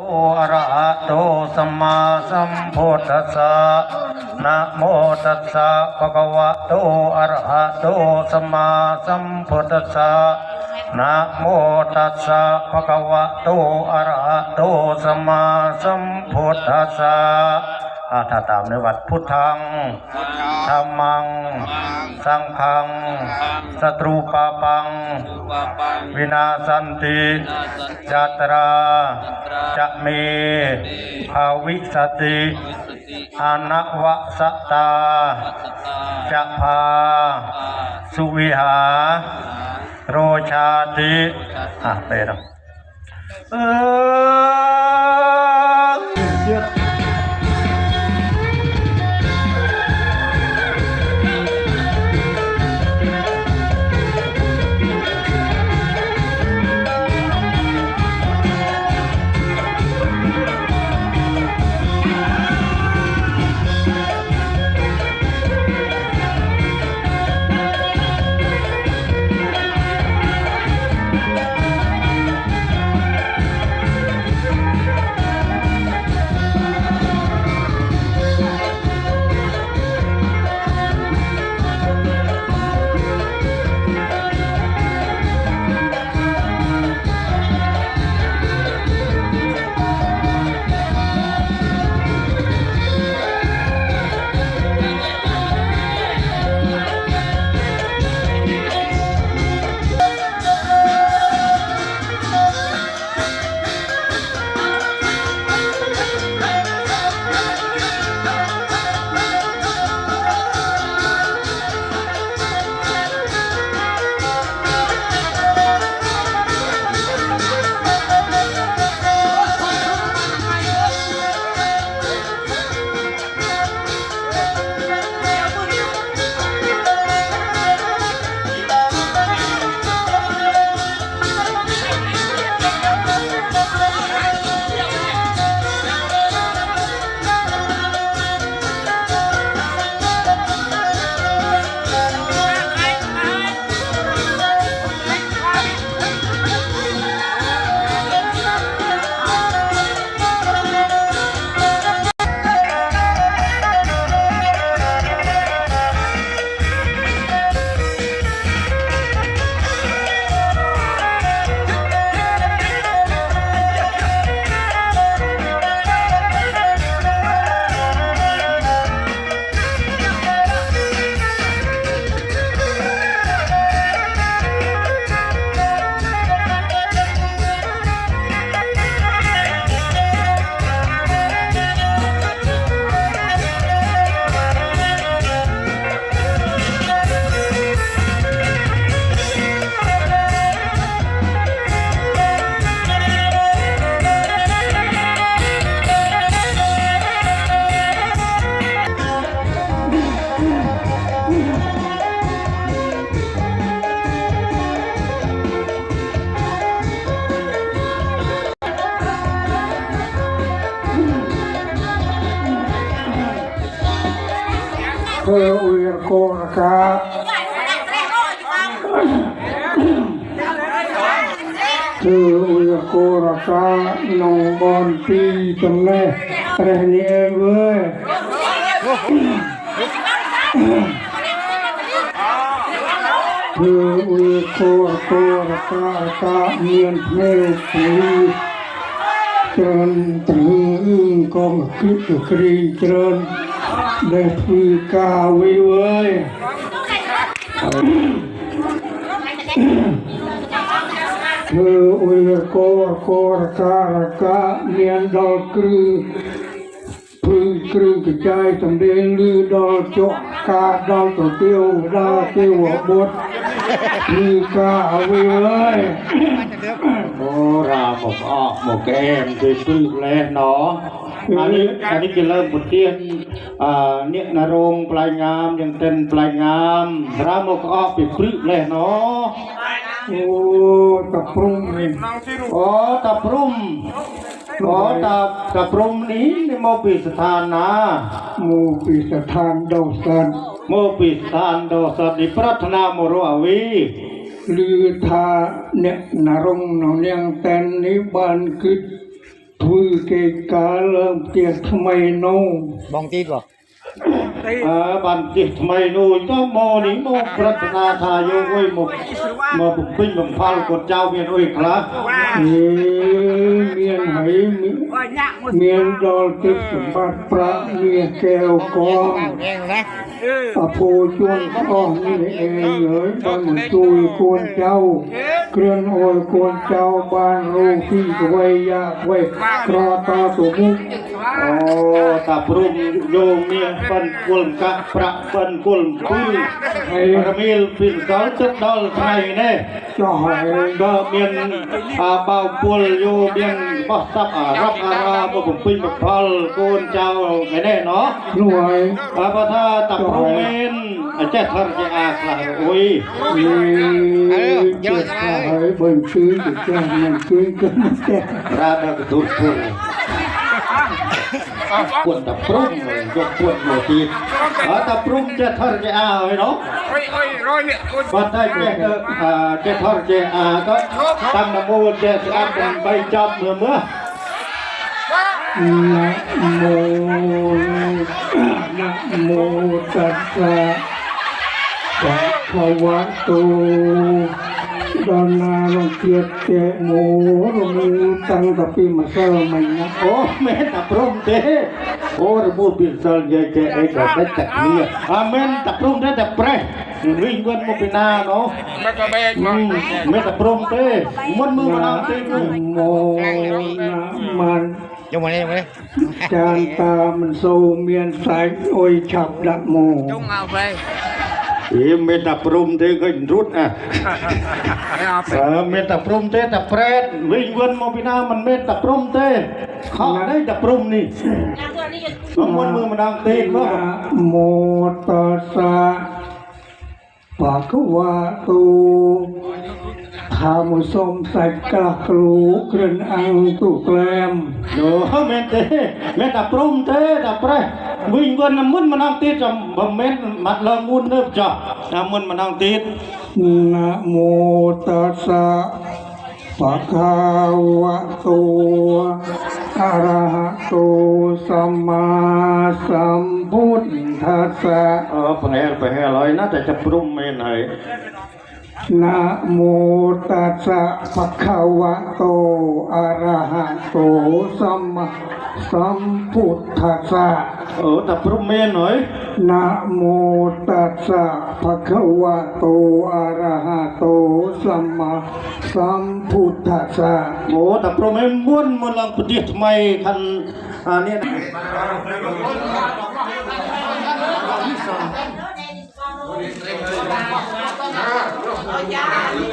โออระหะโตสัมมาสัมพุทธัสสะนะโมตัสสะภะคะวะโตอะระหะโตสัมมาสัมพุทธัสสะนะโมตัสสะภะคะวะโตอะระหะโตสัมมาสัมพุทธัสสะ อ่าถ้าตามในวัดพุทธังธรรมัง สังฆังศัตรูปาปัง วินาสันติจัตราจะเมภาวิสติอานวสตาจะพา สุวิหา โรชาติอะไปนะเออ ធ្វើអ៊ុយកូនកាធ្វើអ៊ុយកូនកាក្នុងបនពីចំណេះព្រះនេះអើយវើធ្វើអ៊ុយកូនកូនកាកាមានភ្នែកពីច្រើនទាំងកងគ្រីគ្រីច្រើន เพลสีเจริญตรึงอึ้งกองคลิปครีเจริญได้พือกาวิเว้ยเธออุยโกโกรการกะเมียนดอกกรือพึ่งกรือกระจายสำเร็จลือดอกจกกาดอกตัวเตียวดาเตียวบดพือกาวิเว้ยโอราหมกออกหมกแก้มคือปลื้มแล้วเนาะอันนี้อันนี้จะเริ่มบทเรียนอ่าเนี่ยนรงค์ปลเนาย งามราหมกออกไปปลื้มแล้วเนาะโอ้ตะปรุงนี่อ๋อตะปรุมอ๋อตะตะปรุมนี้ในโมปิสถานนะหมูปิสถานดอกสันโมปิสถานโดสติปรัตนาโมโรอวีลือทาเนี่ยนรงค์น องเนียงแตนนิบานคือพื้นเกกาเริ่มเตียทำไมโน่บองตีดบ่อ่าบันจิตทำไมนู่นก็โมนี่โมปรัตนาทายโยโอ้ยโมโมบุกปิ้งบังพัลกดเจ้าเมียนโอ้ยครับเอ้เมียนไหมีเมียนดอลติดสมบัติพระเมียแก้วกองแดงนะอโพจวนอ้อนี่เองเลยบ้านหมุนตุยกวนเจ้าเคลื่อนโอยกวนเจ้าบ้านรูพี่กไว้ยากไว้กรอตาตุมุกโอ้ตาปรุงโยมเมียปันกุลกะประปันกุลพื้นไอ้ระมิลปินสอนจัดดอลไทยเน่เจ้า គ្រាន់អួយកូនចៅបានរੂពីអ្វីយ៉ាងអ្វីក្រតទៅមុខអូតាព្រមយោមាសប៉ិនគុលកាក់ប្រាក់ប៉ិនគុលពីហើយរមៀលពីកលចិត្តដល់ថ្ងៃនេះចុះហើយដល់មានអាបោពលយោមានបោះតាប់អារ៉ាប់អារ៉ាមកបំពេញបផលកូនចៅថ្ងៃនេះណោះនោះហើយបើថាតាព្រមមាន อกันแจ้ง ราดกระตุกพุ่นปวดตับปรุงยกปวดหัวทีอาตับปรุงจะทำจะอาเนาะ Ôi, ôi, rồi nè, ôi, บัดได้แจ้ก็อ่าเจ้าทอดเจ้อาก็ตั้งนะโมเจ้สอันเป็นใบจอมเมื่อเมื่อ นะโมนะโมตัสสะ ភវតូដល់ណារំភៀតទេមោរមូតាំងតពីម្សិលមិញណាអូមែនតាព្រមទេអូរមូពីសិលយាយចេះអីក៏ដេចតែគ្នាអាមែនតាព្រមទេតែប្រេះវិញវត្តមកពីណាណោមកក៏បែកមកមែនតាព្រមទេមុនមើលម្ដងទេមោម៉ាន់យកមកនេះមកនេះចានតាមិនសូវមានខ្សែអុយឆាប់ដាក់មកចុងមកវិញ เต้เลยโมนะมันยกมาเลยยกมาเลยจานตามันโซเมียนสายโอยฉับละโม Chung ao về. เอ๋เมตับปรุงเต้ก็รุดอะ Thế ao เออเมตับปรุงเต้แต่เปรวิ่งวันมุปินามันเมตับปรุงเต้ข้าได้ตับปรุงนี่น้องมันมือมันเอาเต้ก็นะโมตัสสะภะคะวะโตธรรมสมสัจกะครูเคลื่อนอังตุแกลมโอ้เมนเต้เมตับปรุงเต้ตับเปร วิ่งวันน้ำมันมันเอาเต้จำบ่เมนมัดละมุนเนิบจ้ะน้ำมันมันเอาเต้นะโมตัสสะภะคะวะโตอะระหะโตสัมมาสัมพุทธัสสะเออไปให้ไปให้ลอยน่าจะจะปรุงเมนให้นะโมตัสสะภะคะวะโต อะระหะโต สัมมาสัมพุทธัสสะเออแต่ปรุงเมนหน่อยนะโมตัสสะภะคะวะโต อะระหะโต สัมมาสัมพุทธัสสะ โอ้แต่ปรุงเมนม้วนมันลังปฏิทำไมคันอันนี้นะ Oh, yeah.